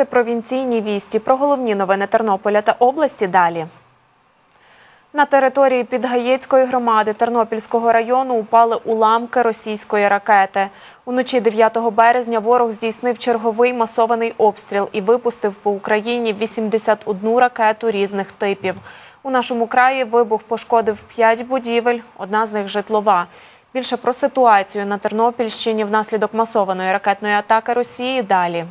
Це провінційні вісті. Про головні новини Тернополя та області далі. На території Підгаєцької громади Тернопільського району упали уламки російської ракети. Уночі 9 березня ворог здійснив черговий масований обстріл і випустив по Україні 81 ракету різних типів. У нашому краї вибух пошкодив 5 будівель, одна з них житлова. Більше про ситуацію на Тернопільщині внаслідок масованої ракетної атаки Росії далі.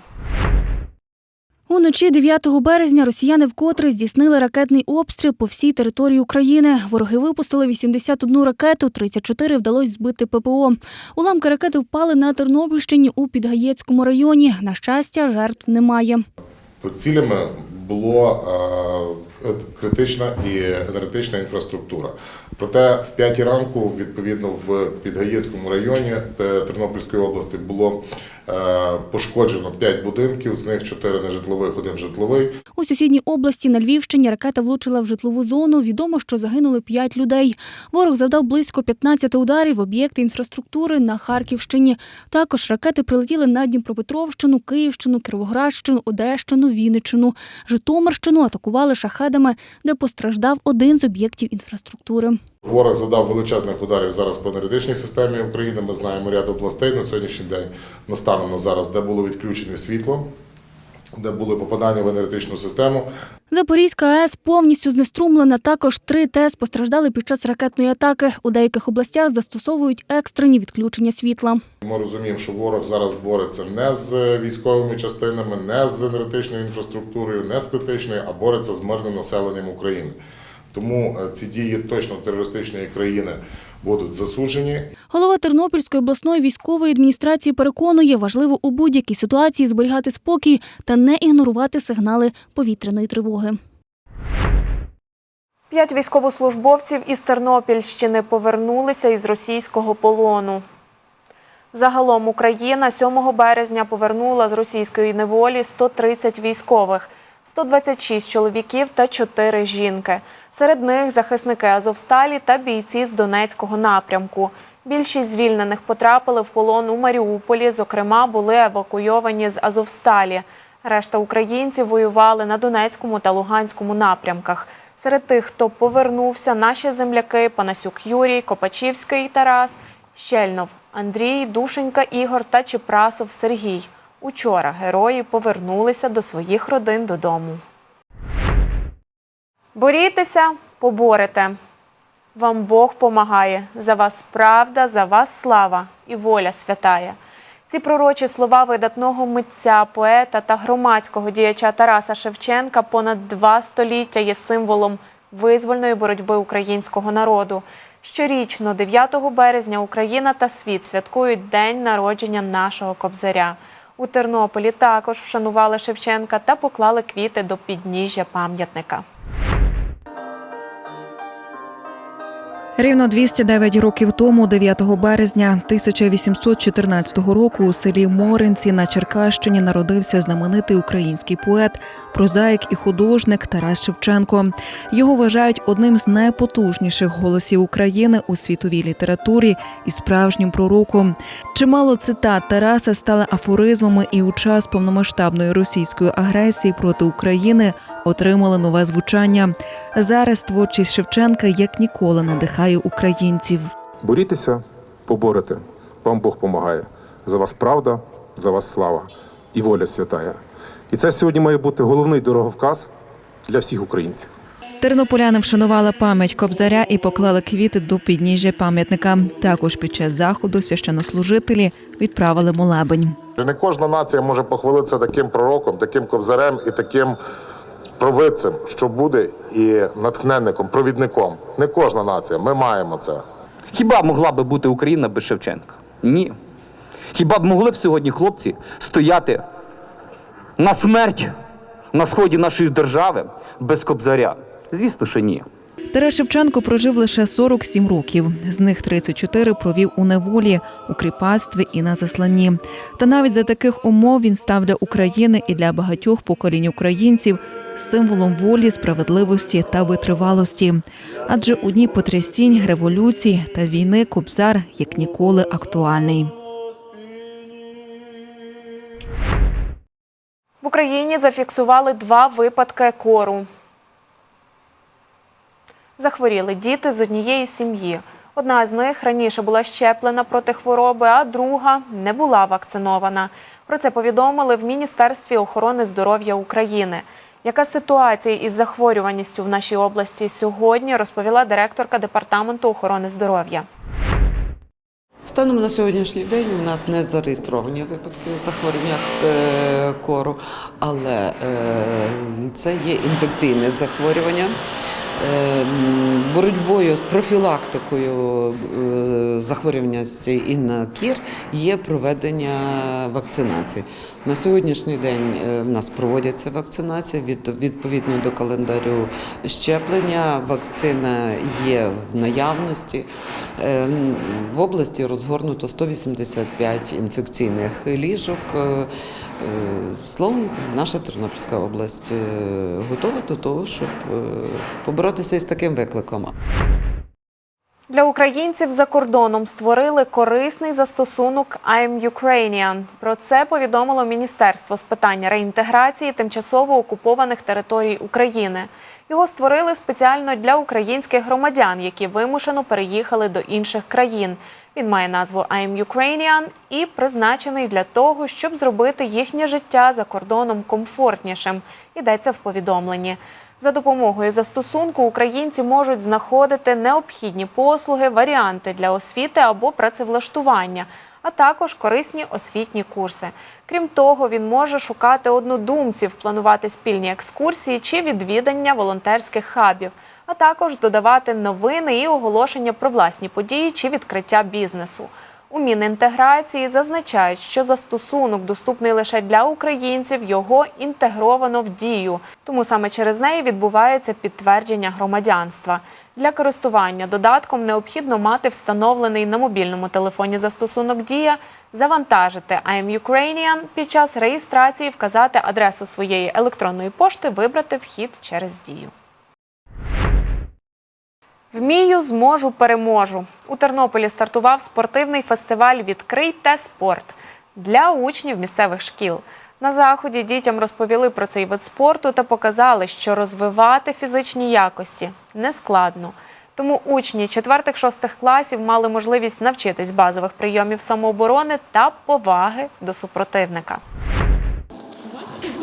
Уночі 9 березня росіяни вкотре здійснили ракетний обстріл по всій території України. Вороги випустили 81 ракету, 34 вдалося збити ППО. Уламки ракети впали на Тернопільщині у Підгаєцькому районі. На щастя, жертв немає. Цілями було е, критична і енергетична інфраструктура. Проте в 5 ранку, відповідно, в Підгаєцькому районі Тернопільської області було е, пошкоджено 5 будинків, з них 4 нежитлових, один житловий. У сусідній області на Львівщині ракета влучила в житлову зону. Відомо, що загинули 5 людей. Ворог завдав близько 15 ударів в об'єкти інфраструктури на Харківщині. Також ракети прилетіли на Дніпропетровщину, Київщину, Кіровоградщину, Одещину, Вінниччину. Житомирщину атакували шахедами, де постраждав один з об'єктів інфраструктури. Ворог задав величезних ударів зараз по енергетичній системі України. Ми знаємо ряд областей на сьогоднішній день, настаном на зараз, де було відключене світло, де були попадання в енергетичну систему. Запорізька АЕС повністю знеструмлена. Також три ТЕС постраждали під час ракетної атаки. У деяких областях застосовують екстрені відключення світла. Ми розуміємо, що ворог зараз бореться не з військовими частинами, не з енергетичною інфраструктурою, не з критичною, а бореться з мирним населенням України. Тому е, ці дії точно терористичної країни будуть засуджені. Голова Тернопільської обласної військової адміністрації переконує, важливо у будь-якій ситуації зберігати спокій та не ігнорувати сигнали повітряної тривоги. П'ять військовослужбовців із Тернопільщини повернулися із російського полону. Загалом Україна 7 березня повернула з російської неволі 130 військових, 126 чоловіків та 4 жінки. Серед них захисники Азовсталі та бійці з Донецького напрямку. Більшість звільнених потрапили в полон у Маріуполі, зокрема, були евакуйовані з Азовсталі. Решта українців воювали на Донецькому та Луганському напрямках. Серед тих, хто повернувся, наші земляки Панасюк Юрій, Копачівський Тарас, Щельнов Андрій, Душенька Ігор та Чепрасов Сергій. Учора герої повернулися до своїх родин додому. Борітеся, поборете. Вам Бог помагає. За вас правда, за вас слава і воля святая. Ці пророчі слова видатного митця, поета та громадського діяча Тараса Шевченка понад два століття є символом визвольної боротьби українського народу. Щорічно, 9 березня, Україна та світ святкують день народження нашого кобзаря. У Тернополі також вшанували Шевченка та поклали квіти до підніжжя пам'ятника. Рівно 209 років тому, 9 березня 1814 року, у селі Моринці на Черкащині народився знаменитий український поет, прозаїк і художник Тарас Шевченко. Його вважають одним з найпотужніших голосів України у світовій літературі і справжнім пророком. Чимало цитат Тараса стали афоризмами і у час повномасштабної російської агресії проти України отримали нове звучання. Зараз творчість Шевченка як ніколи надихає українців. Борітеся, поборете. Вам Бог помагає. За вас правда, за вас слава і воля святая. І це сьогодні має бути головний дороговказ для всіх українців. Тернополяни вшанували пам'ять кобзаря і поклали квіти до підніжжя пам'ятника. Також під час заходу священнослужителі відправили молебень. Не кожна нація може похвалитися таким пророком, таким кобзарем і таким провидцем, що буде і натхненником, провідником. Не кожна нація. Ми маємо це. Хіба могла би бути Україна без Шевченка? Ні. Хіба б могли б сьогодні хлопці стояти на смерть на сході нашої держави без кобзаря? Звісно, що ні. Тарас Шевченко прожив лише 47 років. З них 34 провів у неволі, у кріпацтві і на засланні. Та навіть за таких умов він став для України і для багатьох поколінь українців символом волі, справедливості та витривалості. Адже у дні потрясінь, революцій та війни Кобзар як ніколи актуальний. В Україні зафіксували два випадки кору. Захворіли діти з однієї сім'ї. Одна з них раніше була щеплена проти хвороби, а друга не була вакцинована. Про це повідомили в Міністерстві охорони здоров'я України. Яка ситуація із захворюваністю в нашій області сьогодні, розповіла директорка департаменту охорони здоров'я. Станом на сьогоднішній день у нас не зареєстровані випадки захворювання е, кору, але е, це є інфекційне захворювання. Е, м, Боротьбою з профілактикою е, захворюваності і на кір є проведення вакцинації. На сьогоднішній день е, в нас проводяться вакцинації від- відповідно до календарю щеплення. Вакцина є в наявності. Е, В області розгорнуто 185 інфекційних ліжок. Е, Словом, наша Тернопільська область е, готова до того, щоб е, поборотися із таким викликом. Для українців за кордоном створили корисний застосунок I'm Ukrainian. Про це повідомило Міністерство з питань реінтеграції тимчасово окупованих територій України. Його створили спеціально для українських громадян, які вимушено переїхали до інших країн. Він має назву I'm Ukrainian і призначений для того, щоб зробити їхнє життя за кордоном комфортнішим. Йдеться в повідомленні. За допомогою застосунку українці можуть знаходити необхідні послуги, варіанти для освіти або працевлаштування, а також корисні освітні курси. Крім того, він може шукати однодумців, планувати спільні екскурсії чи відвідання волонтерських хабів, а також додавати новини і оголошення про власні події чи відкриття бізнесу. У Мінінтеграції зазначають, що застосунок доступний лише для українців, його інтегровано в дію. Тому саме через неї відбувається підтвердження громадянства. Для користування додатком необхідно мати встановлений на мобільному телефоні застосунок Дія, завантажити I'm Ukrainian, під час реєстрації вказати адресу своєї електронної пошти, вибрати вхід через Дію. Вмію, зможу, переможу. У Тернополі стартував спортивний фестиваль Відкрийте спорт для учнів місцевих шкіл. На заході дітям розповіли про цей вид спорту та показали, що розвивати фізичні якості нескладно. Тому учні 4-6 класів мали можливість навчитись базових прийомів самооборони та поваги до супротивника.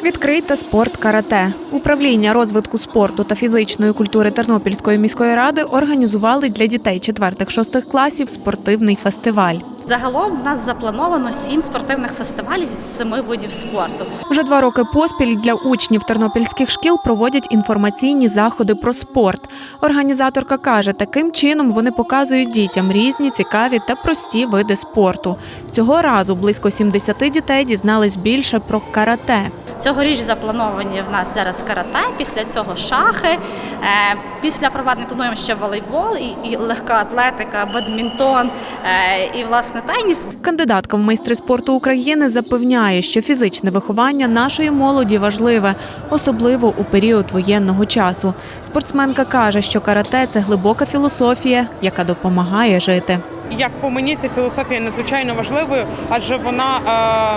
Відкрийте спорт карате. Управління розвитку спорту та фізичної культури Тернопільської міської ради організували для дітей 4-6 класів спортивний фестиваль. Загалом в нас заплановано сім спортивних фестивалів з семи видів спорту. Вже два роки поспіль для учнів тернопільських шкіл проводять інформаційні заходи про спорт. Організаторка каже, таким чином вони показують дітям різні цікаві та прості види спорту. Цього разу близько 70 дітей дізнались більше про карате. Цьогоріч заплановані в нас зараз карате, після цього шахи. Е, Після проведення плануємо ще волейбол і, і легка атлетика, бадмінтон е, і власне теніс. Кандидатка в майстри спорту України запевняє, що фізичне виховання нашої молоді важливе, особливо у період воєнного часу. Спортсменка каже, що карате це глибока філософія, яка допомагає жити. Як по мені, ця філософія надзвичайно важливою, адже вона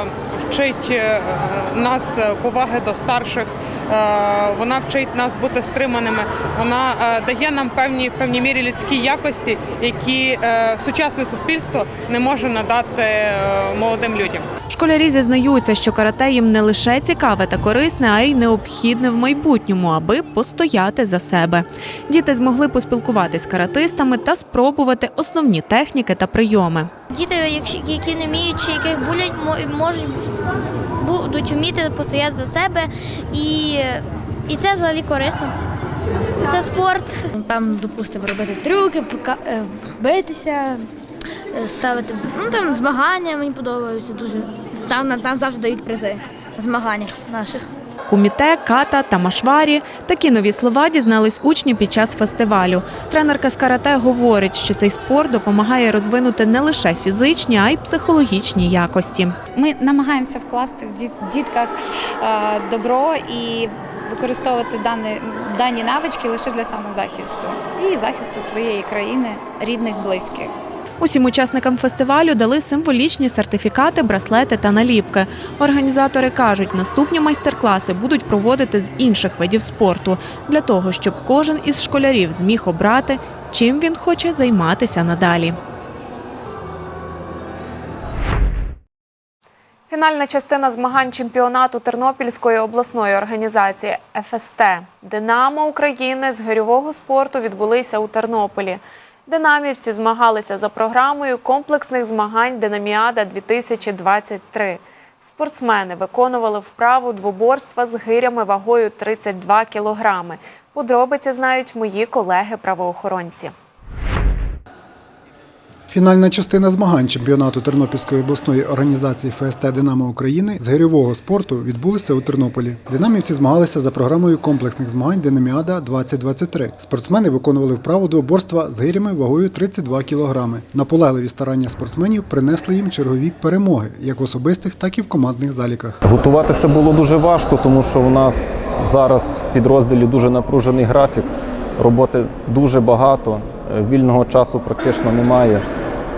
е, вчить е, нас поваги до старших, е, вона вчить нас бути стриманими, вона е, дає нам певні в певній мірі людські якості, які е, сучасне суспільство не може надати е, молодим людям. Школярі зізнаються, що карате їм не лише цікаве та корисне, а й необхідне в майбутньому, аби постояти за себе. Діти змогли поспілкуватись з каратистами та спробувати основні техніки та прийоми. Діти, якщо- які не вміють чи яких булять, мо- можуть будуть вміти постояти за себе, і, і це взагалі корисно. Це спорт. Там, допустимо, робити трюки, е, битися, е, ставити. Ну там змагання мені подобаються дуже. Там, там завжди дають призи на змаганнях наших. Куміте, ката та машварі такі нові слова дізнались учні під час фестивалю. Тренерка з карате говорить, що цей спорт допомагає розвинути не лише фізичні, а й психологічні якості. Ми намагаємося вкласти в діт- дітках е, добро і використовувати дані, дані навички лише для самозахисту і захисту своєї країни, рідних, близьких. Усім учасникам фестивалю дали символічні сертифікати, браслети та наліпки. Організатори кажуть, наступні майстер-класи будуть проводити з інших видів спорту для того, щоб кожен із школярів зміг обрати, чим він хоче займатися надалі. Фінальна частина змагань чемпіонату Тернопільської обласної організації ФСТ Динамо України з гирьового спорту відбулися у Тернополі. Динамівці змагалися за програмою комплексних змагань Динаміада 2023. Спортсмени виконували вправу двоборства з гирями вагою 32 кілограми. Подробиці знають мої колеги-правоохоронці. Фінальна частина змагань чемпіонату Тернопільської обласної організації ФСТ Динамо України з гирьового спорту відбулися у Тернополі. Динамівці змагалися за програмою комплексних змагань Динаміада 2023. Спортсмени виконували вправу двоборства з гирями вагою 32 кілограми. Наполегливі старання спортсменів принесли їм чергові перемоги, як в особистих, так і в командних заліках. Готуватися було дуже важко, тому що у нас зараз в підрозділі дуже напружений графік, роботи дуже багато, вільного часу практично немає.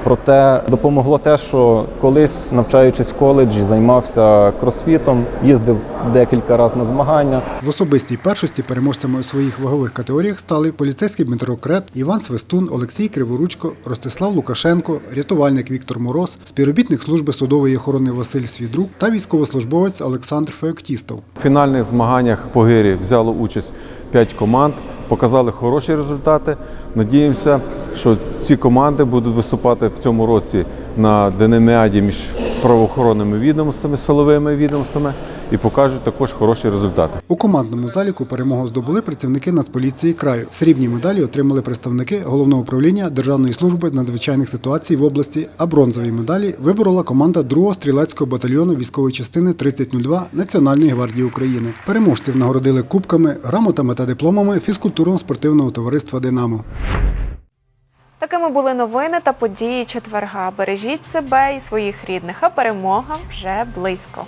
Проте допомогло те, що колись, навчаючись в коледжі, займався кросфітом, їздив декілька разів на змагання. В особистій першості переможцями у своїх вагових категоріях стали поліцейський Дмитро Крет, Іван Свистун, Олексій Криворучко, Ростислав Лукашенко, рятувальник Віктор Мороз, співробітник служби судової охорони Василь Свідрук та військовослужбовець Олександр Феоктістов. В фінальних змаганнях по гирі взяло участь 5 команд, показали хороші результати. Надіємося, що ці команди будуть виступати в цьому році на Денеміаді між правоохоронними відомствами, силовими відомствами і покажуть також хороші результати. У командному заліку перемогу здобули працівники Нацполіції краю. Срібні медалі отримали представники головного управління Державної служби з надзвичайних ситуацій в області, а бронзові медалі виборола команда 2-го стрілецького батальйону військової частини 3002 Національної гвардії України. Переможців нагородили кубками, грамотами та дипломами фізкультурно-спортивного товариства Динамо. Такими були новини та події четверга. Бережіть себе і своїх рідних, а перемога вже близько.